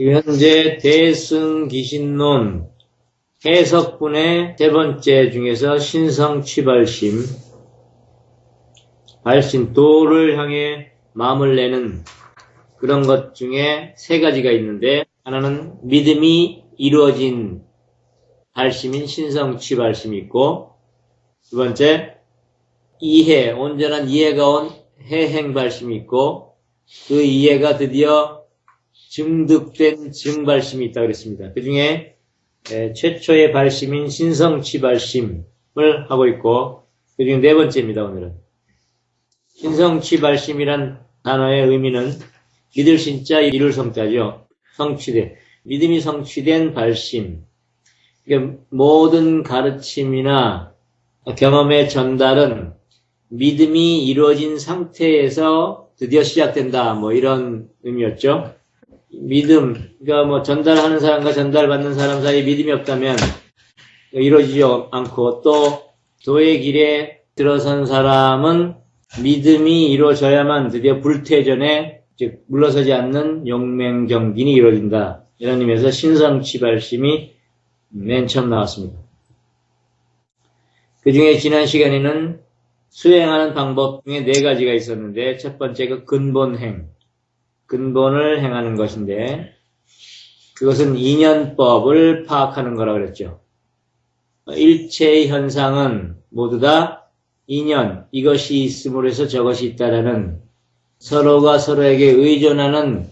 현재 대승기신론 해석분의 세 번째 중에서 신성취발심, 발심, 도를 향해 마음을 내는 그런 것 중에 세 가지가 있는데, 하나는 믿음이 이루어진 발심인 신성취 발심이 있고, 두 번째, 이해, 온전한 이해가 온 해행 발심이 있고, 그 이해가 드디어 증득된 증발심이 있다고 그랬습니다. 그 중에 최초의 발심인 신성치 발심을 하고 있고 그 중에 네 번째입니다. 오늘은 신성치 발심이란 단어의 의미는 믿을 신자 이룰 성자죠. 성취된 믿음이 성취된 발심. 그러니까 모든 가르침이나 경험의 전달은 믿음이 이루어진 상태에서 드디어 시작된다. 뭐 이런 의미였죠. 믿음, 그러니까 뭐 전달하는 사람과 전달받는 사람 사이에 믿음이 없다면 이루어지지 않고 또 도의 길에 들어선 사람은 믿음이 이루어져야만 드디어 불태전에 즉 물러서지 않는 용맹정진이 이루어진다. 이런 의미에서 신성치발심이 맨 처음 나왔습니다. 그 중에 지난 시간에는 수행하는 방법 중에 네 가지가 있었는데 첫 번째가 근본행, 근본을 행하는 것인데 그것은 인연법을 파악하는 거라 그랬죠. 일체의 현상은 모두 다 인연, 이것이 있음으로 해서 저것이 있다라는 서로가 서로에게 의존하는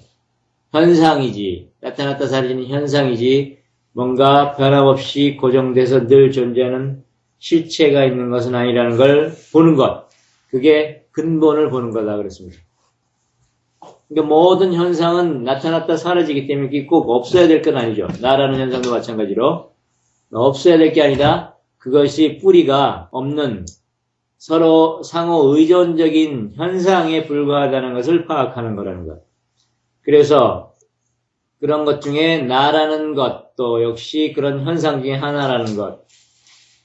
현상이지, 나타났다 사라지는 현상이지, 뭔가 변함없이 고정돼서 늘 존재하는 실체가 있는 것은 아니라는 걸 보는 것. 그게 근본을 보는 거다 그랬습니다. 그러니까 모든 현상은 나타났다 사라지기 때문에 꼭 없어야 될 건 아니죠. 나라는 현상도 마찬가지로 없어야 될 게 아니다. 그것이 뿌리가 없는 서로 상호 의존적인 현상에 불과하다는 것을 파악하는 거라는 것. 그래서 그런 것 중에 나라는 것도 역시 그런 현상 중에 하나라는 것.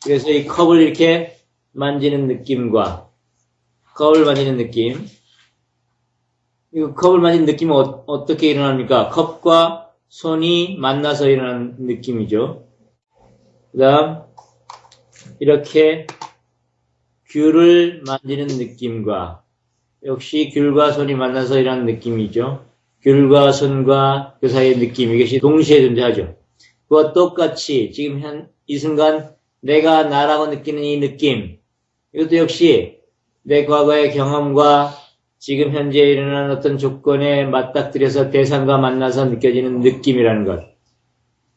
그래서 이 컵을 이렇게 만지는 느낌과 컵을 만지는 느낌. 이 컵을 만지는 느낌은 어, 떻게 일어납니까? 컵과 손이 만나서 일어나는 느낌이죠. 그 다음, 이렇게 귤을 만지는 느낌과 역시 귤과 손이 만나서 일어나는 느낌이죠. 귤과 손과 그 사이의 느낌, 이것이 동시에 존재하죠. 그와 똑같이 지금 현, 이 순간 내가 나라고 느끼는 이 느낌, 이것도 역시 내 과거의 경험과 지금 현재 일어나는 어떤 조건에 맞닥뜨려서 대상과 만나서 느껴지는 느낌이라는 것.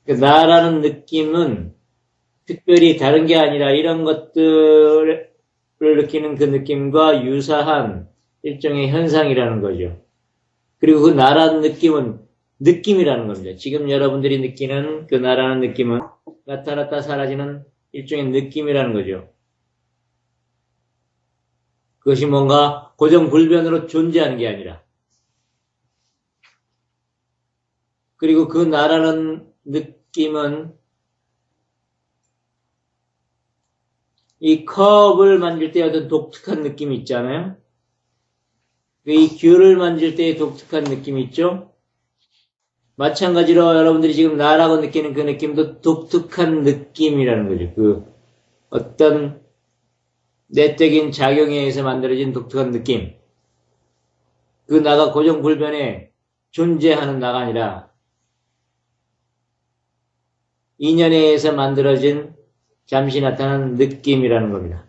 그러니까 나라는 느낌은 특별히 다른 게 아니라 이런 것들을 느끼는 그 느낌과 유사한 일종의 현상이라는 거죠. 그리고 그 나라는 느낌은 느낌이라는 겁니다. 지금 여러분들이 느끼는 그 나라는 느낌은 나타났다 사라지는 일종의 느낌이라는 거죠. 그것이 뭔가 고정불변으로 존재하는 게 아니라 그리고 그 나라는 느낌은 이 컵을 만질 때 어떤 독특한 느낌이 있잖아요. 이 귤을 만질 때의 독특한 느낌이 있죠. 마찬가지로 여러분들이 지금 나라고 느끼는 그 느낌도 독특한 느낌이라는 거죠. 그 어떤 내적인 작용에 의해서 만들어진 독특한 느낌. 그 나가 고정불변에 존재하는 나가 아니라 인연에 의해서 만들어진 잠시 나타난 느낌이라는 겁니다.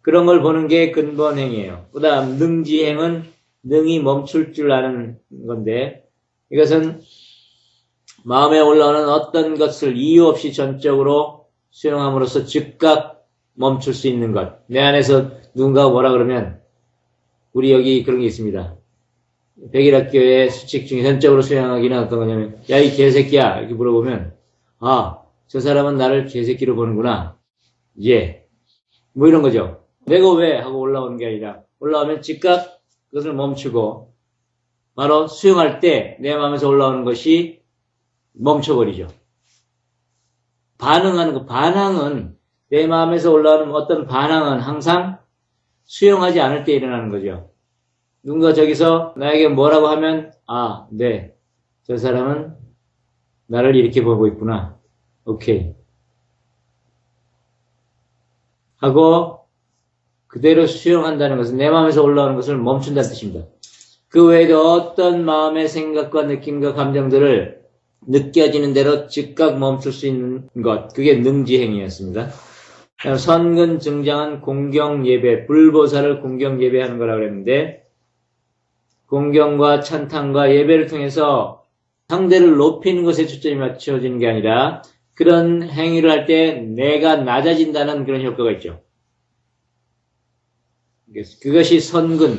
그런 걸 보는 게 근본행이에요. 그 다음 능지행은 능이 멈출 줄 아는 건데 이것은 마음에 올라오는 어떤 것을 이유 없이 전적으로 수용함으로써 즉각 멈출 수 있는 것. 내 안에서 누군가 뭐라 그러면 우리 여기 그런 게 있습니다. 백일학교의 수칙 중에 전적으로 수용하기는 어떤 거냐면 야 이 개새끼야 이렇게 물어보면 아 저 사람은 나를 개새끼로 보는구나. 예. 뭐 이런 거죠. 내가 왜 하고 올라오는 게 아니라 올라오면 즉각 그것을 멈추고 바로 수용할 때 내 마음에서 올라오는 것이 멈춰버리죠. 반응하는 거, 반항은 내 마음에서 올라오는 어떤 반항은 항상 수용하지 않을 때 일어나는 거죠. 누군가 저기서 나에게 뭐라고 하면 아, 네. 저 사람은 나를 이렇게 보고 있구나. 오케이. 하고 그대로 수용한다는 것은 내 마음에서 올라오는 것을 멈춘다는 뜻입니다. 그 외에도 어떤 마음의 생각과 느낌과 감정들을 느껴지는 대로 즉각 멈출 수 있는 것, 그게 능지행위였습니다. 선근 증장한 공경 예배, 불보살을 공경 예배하는 거라고 그랬는데, 공경과 찬탄과 예배를 통해서 상대를 높이는 것에 초점이 맞춰지는 게 아니라, 그런 행위를 할 때 내가 낮아진다는 그런 효과가 있죠. 그것이 선근,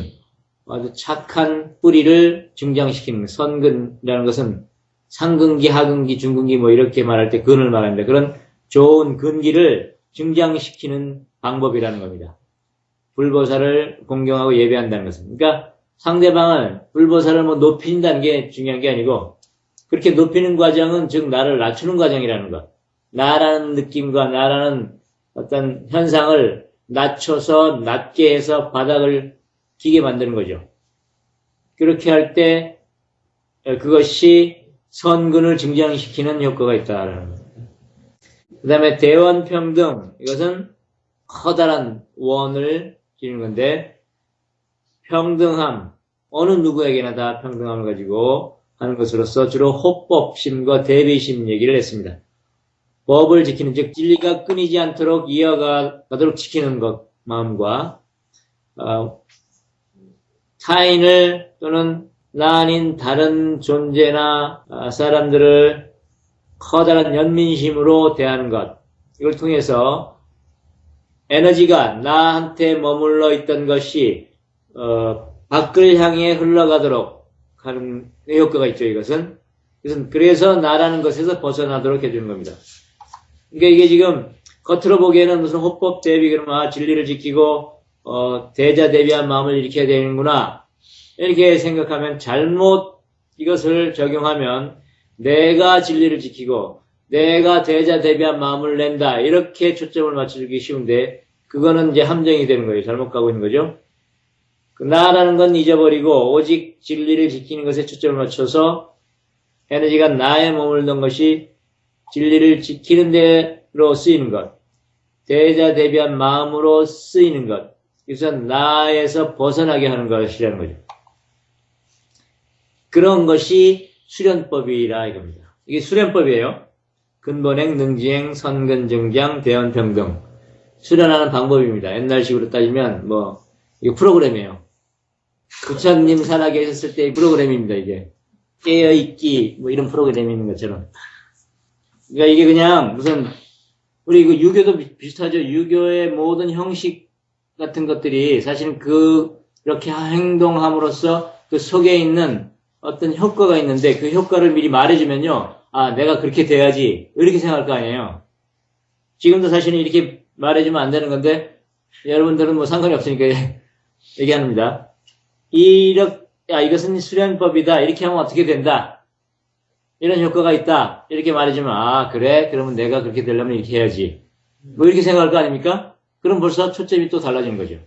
아주 착한 뿌리를 증장시키는 선근이라는 것은 상근기, 하근기, 중근기 뭐 이렇게 말할 때 근을 말합니다. 그런 좋은 근기를 증장시키는 방법이라는 겁니다. 불보살을 공경하고 예배한다는 것은. 그러니까 상대방을 불보살을 뭐 높인다는 게 중요한 게 아니고 그렇게 높이는 과정은 즉 나를 낮추는 과정이라는 것. 나라는 느낌과 나라는 어떤 현상을 낮춰서 낮게 해서 바닥을 기게 만드는 거죠. 그렇게 할 때 그것이 선근을 증장시키는 효과가 있다라는 겁니다. 그 다음에 대원평등 이것은 커다란 원을 지는 건데 평등함 어느 누구에게나 다 평등함을 가지고 하는 것으로서 주로 호법심과 대비심 얘기를 했습니다. 법을 지키는 즉 진리가 끊이지 않도록 이어가도록 지키는 것 마음과 어, 타인을 또는 나 아닌 다른 존재나 어, 사람들을 커다란 연민심으로 대하는 것. 이걸 통해서 에너지가 나한테 머물러 있던 것이 어, 밖을 향해 흘러가도록 하는 효과가 있죠 이것은. 그것은 그래서 나라는 것에서 벗어나도록 해주는 겁니다. 그러니까 이게 지금 겉으로 보기에는 무슨 호법 대비 그러면 아, 진리를 지키고 어, 대자 대비한 마음을 일으켜야 되는구나. 이렇게 생각하면 잘못 이것을 적용하면 내가 진리를 지키고 내가 대자 대비한 마음을 낸다 이렇게 초점을 맞춰주기 쉬운데 그거는 이제 함정이 되는 거예요. 잘못 가고 있는 거죠. 그 나라는 건 잊어버리고 오직 진리를 지키는 것에 초점을 맞춰서 에너지가 나에 머물던 것이 진리를 지키는 대로 쓰이는 것, 대자 대비한 마음으로 쓰이는 것, 이것은 나에서 벗어나게 하는 것이라는 거죠. 그런 것이 수련법이라 이겁니다. 이게 수련법이에요. 근본행, 능지행, 선근증장, 대원 평등. 수련하는 방법입니다. 옛날식으로 따지면 뭐 이거 프로그램이에요. 부처님 살아계 있었을 때의 프로그램입니다. 이게 깨어있기 뭐 이런 프로그램이 있는 것처럼. 그러니까 이게 그냥 무슨 우리 이거 유교도 비- 비슷하죠. 유교의 모든 형식 같은 것들이 사실은 그 이렇게 행동함으로써 그 속에 있는 어떤 효과가 있는데 그 효과를 미리 말해주면요. 아, 내가 그렇게 돼야지. 이렇게 생각할 거 아니에요. 지금도 사실은 이렇게 말해주면 안 되는 건데 여러분들은 뭐 상관이 없으니까 얘기합니다. 이렇게, 야, 이것은 수련법이다. 이렇게 하면 어떻게 된다. 이런 효과가 있다. 이렇게 말해주면, 아, 그래? 그러면 내가 그렇게 되려면 이렇게 해야지. 뭐 이렇게 생각할 거 아닙니까? 그럼 벌써 초점이 또 달라지는 거죠.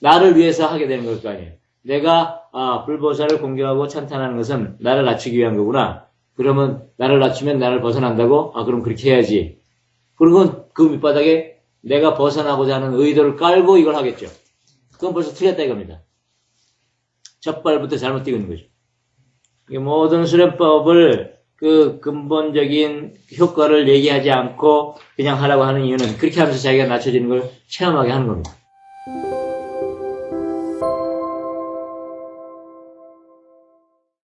나를 위해서 하게 되는 걸 거 아니에요. 내가, 아, 불보살을 공경하고 찬탄하는 것은 나를 낮추기 위한 거구나. 그러면 나를 낮추면 나를 벗어난다고? 아, 그럼 그렇게 해야지. 그러면 그 밑바닥에 내가 벗어나고자 하는 의도를 깔고 이걸 하겠죠. 그건 벌써 틀렸다 이겁니다. 첫 발부터 잘못 뛰는 거죠. 이 모든 수련법을 그 근본적인 효과를 얘기하지 않고 그냥 하라고 하는 이유는 그렇게 하면서 자기가 낮춰지는 걸 체험하게 하는 겁니다.